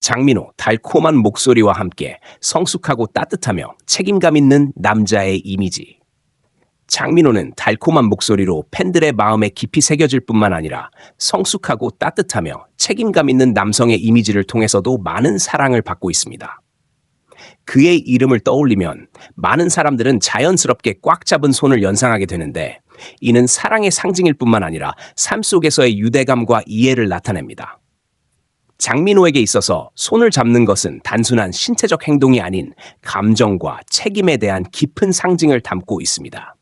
장민호 달콤한 목소리와 함께 성숙하고 따뜻하며 책임감 있는 남자의 이미지. 장민호는 달콤한 목소리로 팬들의 마음에 깊이 새겨질 뿐만 아니라 성숙하고 따뜻하며 책임감 있는 남성의 이미지를 통해서도 많은 사랑을 받고 있습니다. 그의 이름을 떠올리면 많은 사람들은 자연스럽게 꽉 잡은 손을 연상하게 되는데 이는 사랑의 상징일 뿐만 아니라 삶 속에서의 유대감과 이해를 나타냅니다. 장민호에게 있어서 손을 잡는 것은 단순한 신체적 행동이 아닌 감정과 책임에 대한 깊은 상징을 담고 있습니다.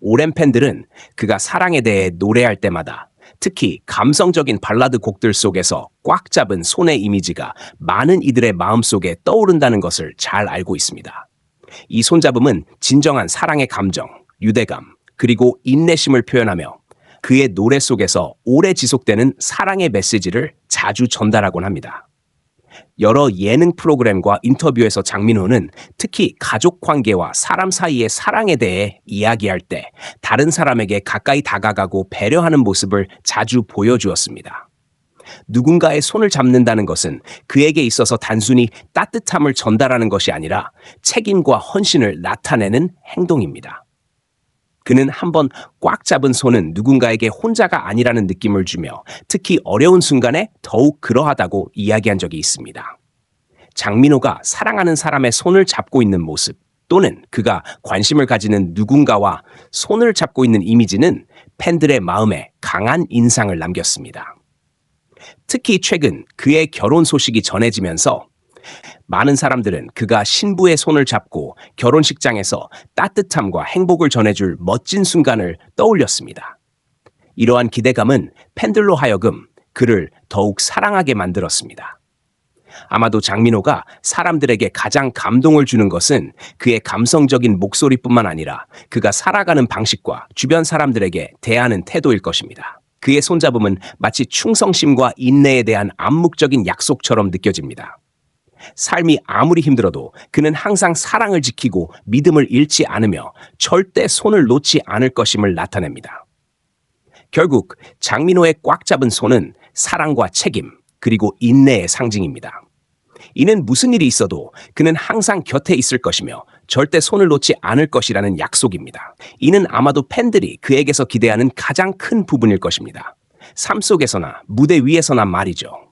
오랜 팬들은 그가 사랑에 대해 노래할 때마다 특히 감성적인 발라드 곡들 속에서 꽉 잡은 손의 이미지가 많은 이들의 마음속에 떠오른다는 것을 잘 알고 있습니다. 이 손잡음은 진정한 사랑의 감정, 유대감, 그리고 인내심을 표현하며 그의 노래 속에서 오래 지속되는 사랑의 메시지를 자주 전달하곤 합니다. 여러 예능 프로그램과 인터뷰에서 장민호는 특히 가족 관계와 사람 사이의 사랑에 대해 이야기할 때 다른 사람에게 가까이 다가가고 배려하는 모습을 자주 보여주었습니다. 누군가의 손을 잡는다는 것은 그에게 있어서 단순히 따뜻함을 전달하는 것이 아니라 책임과 헌신을 나타내는 행동입니다. 그는 한번 꽉 잡은 손은 누군가에게 혼자가 아니라는 느낌을 주며 특히 어려운 순간에 더욱 그러하다고 이야기한 적이 있습니다. 장민호가 사랑하는 사람의 손을 잡고 있는 모습 또는 그가 관심을 가지는 누군가와 손을 잡고 있는 이미지는 팬들의 마음에 강한 인상을 남겼습니다. 특히 최근 그의 결혼 소식이 전해지면서 많은 사람들은 그가 신부의 손을 잡고 결혼식장에서 따뜻함과 행복을 전해줄 멋진 순간을 떠올렸습니다. 이러한 기대감은 팬들로 하여금 그를 더욱 사랑하게 만들었습니다. 아마도 장민호가 사람들에게 가장 감동을 주는 것은 그의 감성적인 목소리뿐만 아니라 그가 살아가는 방식과 주변 사람들에게 대하는 태도일 것입니다. 그의 손잡음은 마치 충성심과 인내에 대한 암묵적인 약속처럼 느껴집니다. 삶이 아무리 힘들어도 그는 항상 사랑을 지키고 믿음을 잃지 않으며 절대 손을 놓지 않을 것임을 나타냅니다. 결국 장민호의 꽉 잡은 손은 사랑과 책임 그리고 인내의 상징입니다. 이는 무슨 일이 있어도 그는 항상 곁에 있을 것이며 절대 손을 놓지 않을 것이라는 약속입니다. 이는 아마도 팬들이 그에게서 기대하는 가장 큰 부분일 것입니다. 삶 속에서나 무대 위에서나 말이죠.